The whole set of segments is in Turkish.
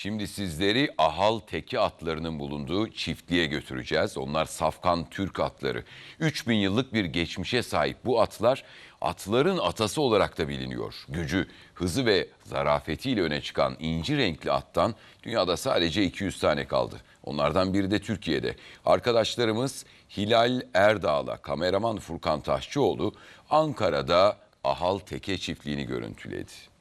Şimdi sizleri Ahal Teki atlarının bulunduğu çiftliğe götüreceğiz. Onlar Safkan Türk atları. 3000 yıllık bir geçmişe sahip bu atlar atların atası olarak da biliniyor. Gücü, hızı ve zarafetiyle öne çıkan inci renkli attan dünyada sadece 200 tane kaldı. Onlardan biri de Türkiye'de. Arkadaşlarımız Hilal Erdağ'la kameraman Furkan Taşçıoğlu Ankara'da Ahal Teke çiftliğini görüntüledi.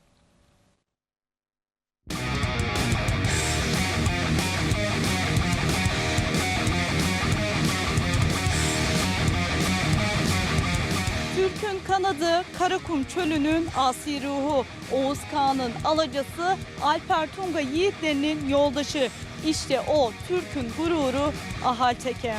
Türk'ün kanadı, Karakum çölünün asi ruhu, Oğuz Kağan'ın alacası, Alper Tunga yiğitlerinin yoldaşı. İşte o Türk'ün gururu Ahal Teke.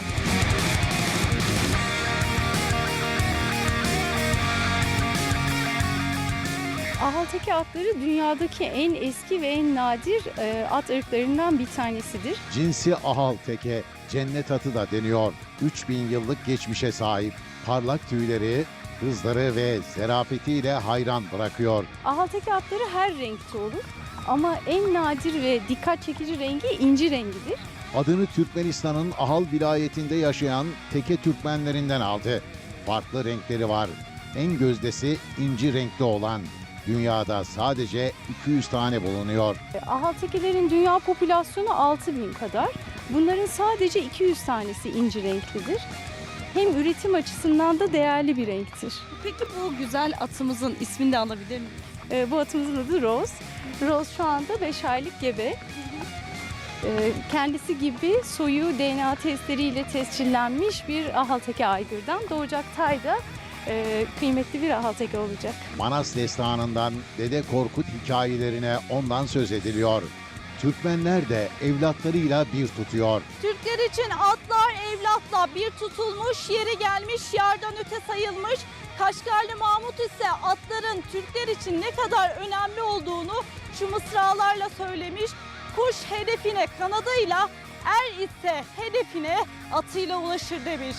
Ahalteki atları dünyadaki en eski ve en nadir e, at ırklarından bir tanesidir. Cinsi ahal teke, cennet atı da deniyor. 3000 yıllık geçmişe sahip. Parlak tüyleri, hızları ve zerafetiyle hayran bırakıyor. Ahalteki atları her renkte olur ama en nadir ve dikkat çekici rengi inci rengidir. Adını Türkmenistan'ın Ahal vilayetinde yaşayan teke Türkmenlerinden aldı. Farklı renkleri var. En gözdesi inci renkli olan. Dünyada sadece 200 tane bulunuyor. Ahaltekilerin dünya popülasyonu 6000 kadar. Bunların sadece 200 tanesi inci renklidir. Hem üretim açısından da değerli bir renktir. Peki bu güzel atımızın ismini de alabilir miyim? E, bu atımızın adı Rose. Rose şu anda 5 aylık gebe. E, kendisi gibi soyu DNA testleriyle tescillenmiş bir ahalteke aygırdan doğacak tayda e, kıymetli bir ahalteke olacak. Manas destanından Dede Korkut hikayelerine ondan söz ediliyor. Türkmenler de evlatlarıyla bir tutuyor. Türkler için atlar evlatla bir tutulmuş, yeri gelmiş, yardan öte sayılmış. Kaşgarlı Mahmut ise atların Türkler için ne kadar önemli olduğunu şu mısralarla söylemiş. Kuş hedefine kanadıyla, er ise hedefine atıyla ulaşır demiş.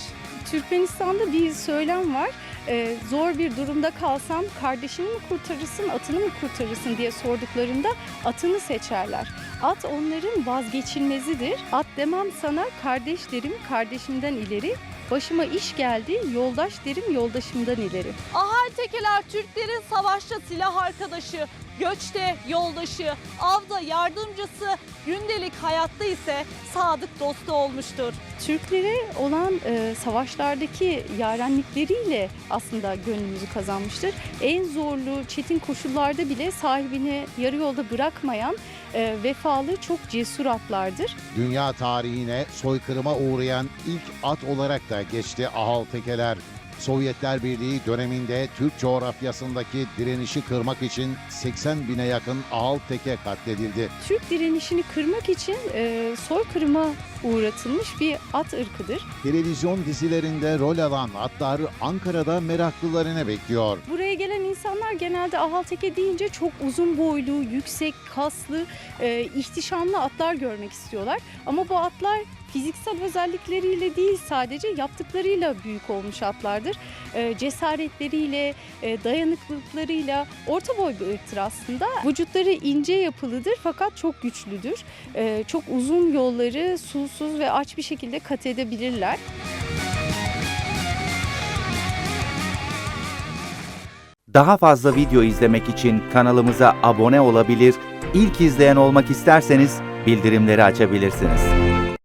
Türkmenistan'da bir söylem var. E, zor bir durumda kalsam kardeşini mi kurtarırsın, atını mı kurtarırsın diye sorduklarında atını seçerler. At onların vazgeçilmezidir. At demem sana kardeş derim kardeşimden ileri. Başıma iş geldi yoldaş derim yoldaşımdan ileri. Ahal tekeler Türklerin savaşta silah arkadaşı, göçte yoldaşı, avda yardımcısı, gündelik hayatta ise sadık dostu olmuştur. Türklere olan e, savaşlardaki yarenlikleriyle aslında gönlümüzü kazanmıştır. En zorlu, çetin koşullarda bile sahibini yarı yolda bırakmayan e, vefalı, çok cesur atlardır. Dünya tarihine soykırıma uğrayan ilk at olarak da geçti ahal tekeler. Sovyetler Birliği döneminde Türk coğrafyasındaki direnişi kırmak için 80 bine yakın ahal teke katledildi. Türk direnişini kırmak için e, soykırıma uğratılmış bir at ırkıdır. Televizyon dizilerinde rol alan atlar Ankara'da meraklılarını bekliyor. Buraya gelen insanlar genelde ahalteke deyince çok uzun boylu, yüksek, kaslı, e, ihtişamlı atlar görmek istiyorlar. Ama bu atlar fiziksel özellikleriyle değil sadece yaptıklarıyla büyük olmuş atlardır. E, cesaretleriyle, e, dayanıklılıklarıyla orta boy bir ırktır aslında. Vücutları ince yapılıdır fakat çok güçlüdür. E, çok uzun yolları susuz ve aç bir şekilde kat edebilirler. Daha fazla video izlemek için kanalımıza abone olabilir, ilk izleyen olmak isterseniz bildirimleri açabilirsiniz.